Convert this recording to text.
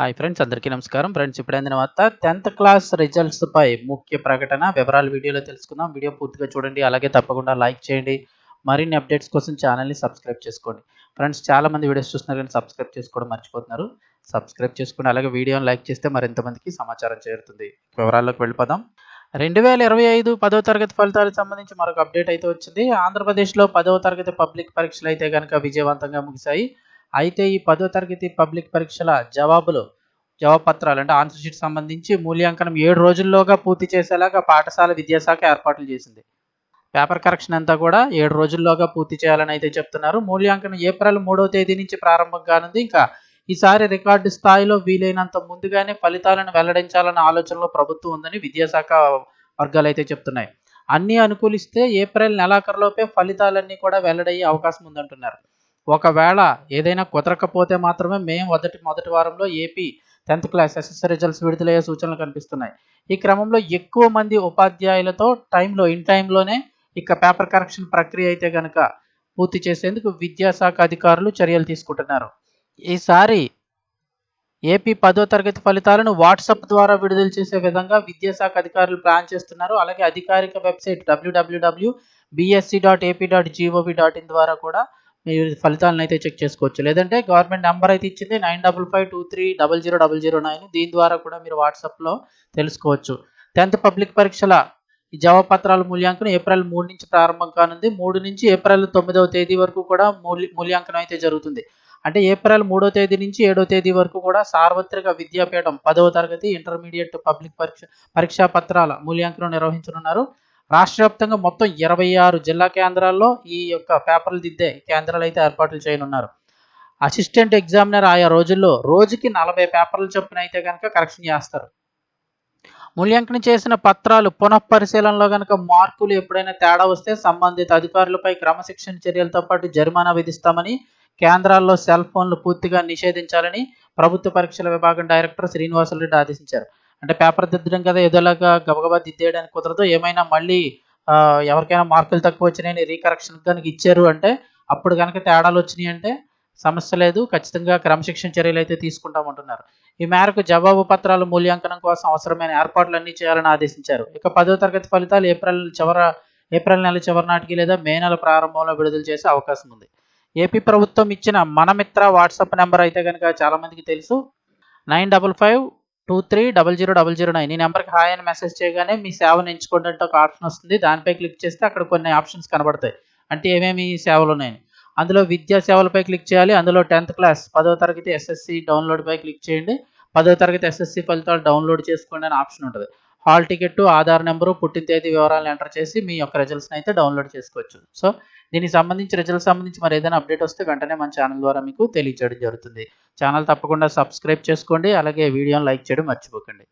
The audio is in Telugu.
హాయ్ ఫ్రెండ్స్ అందరికీ నమస్కారం. ఫ్రెండ్స్ ఇప్పుడు అందిన వార్త. టెన్త్ క్లాస్ రిజల్ట్స్ పై ముఖ్య ప్రకటన వివరాలు వీడియోలో తెలుసుకుందాం. వీడియో పూర్తిగా చూడండి అలాగే తప్పకుండా లైక్ చేయండి. మరిన్ని అప్డేట్స్ కోసం ఛానల్ని సబ్స్క్రైబ్ చేసుకోండి. ఫ్రెండ్స్ చాలా మంది వీడియోస్ చూస్తున్నారు కానీ సబ్స్క్రైబ్ చేసుకోవడం మర్చిపోతున్నారు. సబ్స్క్రైబ్ చేసుకోండి అలాగే వీడియోని లైక్ చేస్తే మరింతమందికి సమాచారం చేరుతుంది. వివరాల్లోకి వెళ్ళిపోదాం. రెండు వేల ఇరవై ఐదు పదో తరగతి ఫలితాలకు సంబంధించి మరొక అప్డేట్ అయితే వచ్చింది. ఆంధ్రప్రదేశ్లో పదవ తరగతి పబ్లిక్ పరీక్షలు అయితే కనుక విజయవంతంగా ముగిశాయి. అయితే ఈ పదో తరగతి పబ్లిక్ పరీక్షల జవాబులు జవాబు పత్రాలు అంటే ఆన్సర్ షీట్ సంబంధించి మూల్యాంకనం ఏడు రోజుల్లోగా పూర్తి చేసేలాగా పాఠశాల విద్యాశాఖ ఏర్పాట్లు చేసింది. పేపర్ కరెక్షన్ అంతా కూడా ఏడు రోజుల్లోగా పూర్తి చేయాలని అయితే చెప్తున్నారు. మూల్యాంకనం ఏప్రిల్ మూడవ తేదీ నుంచి ప్రారంభం కానుంది. ఇంకా ఈసారి రికార్డు స్థాయిలో వీలైనంత ముందుగానే ఫలితాలను వెల్లడించాలన్న ఆలోచనలో ప్రభుత్వం ఉందని విద్యాశాఖ వర్గాలు అయితే చెప్తున్నాయి. అన్నీ అనుకూలిస్తే ఏప్రిల్ నెలాఖరులోపే ఫలితాలన్నీ కూడా వెల్లడయ్యే అవకాశం ఉందంటున్నారు. ఒకవేళ ఏదైనా కుదరకపోతే మాత్రమే మే మొదటి మొదటి వారంలో AP tenth class S S results విడుదలయ్యే సూచనలు కనిపిస్తున్నాయి. ఈ క్రమంలో ఎక్కువ మంది ఉపాధ్యాయులతో టైంలో ఇన్ టైంలోనే ఇక పేపర్ కరెక్షన్ ప్రక్రియ అయితే కనుక పూర్తి చేసేందుకు విద్యాశాఖ అధికారులు చర్యలు తీసుకుంటున్నారు. ఈసారి ఏపీ పదో తరగతి ఫలితాలను వాట్సాప్ ద్వారా విడుదల చేసే విధంగా విద్యాశాఖ అధికారులు ప్లాన్ చేస్తున్నారు. అలాగే అధికారిక website W W W B S C dot AP dot G O V dot in ద్వారా కూడా ఫలితాలను అయితే చెక్ చేసుకోవచ్చు. లేదంటే గవర్నమెంట్ నెంబర్ అయితే ఇచ్చింది nine double five two three double zero double zero nine. దీని ద్వారా కూడా మీరు వాట్సాప్లో తెలుసుకోవచ్చు. టెన్త్ పబ్లిక్ పరీక్షల జవాబపత్రాల మూల్యాంకనం ఏప్రిల్ మూడు నుంచి ప్రారంభం కానుంది. మూడు నుంచి ఏప్రిల్ తొమ్మిదవ తేదీ వరకు కూడా మూల్యాంకనం అయితే జరుగుతుంది. అంటే ఏప్రిల్ మూడో తేదీ నుంచి ఏడో తేదీ వరకు కూడా సార్వత్రిక విద్యాపీఠం పదవ తరగతి ఇంటర్మీడియట్ పబ్లిక్ పరీక్ష పరీక్షా పత్రాల మూల్యాంకనం నిర్వహించనున్నారు. రాష్ట్ర వ్యాప్తంగా మొత్తం ఇరవై ఆరు జిల్లా కేంద్రాల్లో ఈ యొక్క పేపర్లు దిద్దే కేంద్రాలు అయితే ఏర్పాట్లు చేయనున్నారు. అసిస్టెంట్ ఎగ్జామినర్ ఆయా రోజుల్లో రోజుకి నలభై పేపర్లు చొప్పున అయితే కనుక కరెక్షన్ చేస్తారు. మూల్యాంకనం చేసిన పత్రాలు పునఃపరిశీలనలో కనుక మార్కులు ఎప్పుడైనా తేడా వస్తే సంబంధిత అధికారులపై క్రమశిక్షణ చర్యలతో పాటు జరిమానా విధిస్తామని కేంద్రాల్లో సెల్ ఫోన్లు పూర్తిగా నిషేధించాలని ప్రభుత్వ పరీక్షల విభాగం డైరెక్టర్ శ్రీనివాసరెడ్డి ఆదేశించారు. అంటే పేపర్ దిద్దడం కదా ఏదోలాగా గబగబా దిద్దేయడానికి కుదరదు. ఏమైనా మళ్ళీ ఎవరికైనా మార్కులు తక్కువ వచ్చినాయని రీకరెక్షన్ కనుక ఇచ్చారు అంటే అప్పుడు కనుక తేడాలు వచ్చినాయి అంటే సమస్య లేదు. ఖచ్చితంగా క్రమశిక్షణ చర్యలు అయితే తీసుకుంటామంటున్నారు ఈ మేరకు జవాబు పత్రాలు మూల్యాంకనం కోసం అవసరమైన ఏర్పాట్లన్నీ చేయాలని ఆదేశించారు. ఇక పదో తరగతి ఫలితాలు ఏప్రిల్ చివర ఏప్రిల్ నెల చివరి నాటికి లేదా మే నెల ప్రారంభంలో విడుదల చేసే అవకాశం ఉంది. ఏపీ ప్రభుత్వం ఇచ్చిన మనమిత్ర వాట్సాప్ నెంబర్ అయితే కనుక చాలామందికి తెలుసు. Nine double five two three double zero double zero nine ఈ నెంబర్కి హాయ్ అని మెసేజ్ చేయగానే మీ సేవను ఎంచుకోండి అంటే ఒక ఆప్షన్ వస్తుంది. దానిపై క్లిక్ చేస్తే అక్కడ కొన్ని ఆప్షన్స్ కనబడతాయి. అంటే ఏమేమి సేవలు ఉన్నాయని. అందులో విద్యా సేవలపై క్లిక్ చేయాలి. అందులో టెన్త్ క్లాస్ పదో తరగతి ఎస్ఎస్సి డౌన్లోడ్పై క్లిక్ చేయండి. పదో తరగతి ఎస్ఎస్సి ఫలితాలు డౌన్లోడ్ చేసుకోండి అనే ఆప్షన్ ఉంటుంది. హాల్ టికెట్ ఆధార్ నెంబరు పుట్టిన తేదీ వివరాలను ఎంటర్ చేసి మీ యొక్క రిజల్ట్స్ని అయితే డౌన్లోడ్ చేసుకోవచ్చు. సో దీనికి సంబంధించి రిజల్ట్స్ సంబంధించి మరి ఏదైనా అప్డేట్ వస్తే వెంటనే మన ఛానల్ ద్వారా మీకు తెలియజేయడం జరుగుతుంది. ఛానల్ తప్పకుండా సబ్స్క్రైబ్ చేసుకోండి. అలాగే వీడియోని లైక్ చేయడం మర్చిపోకండి.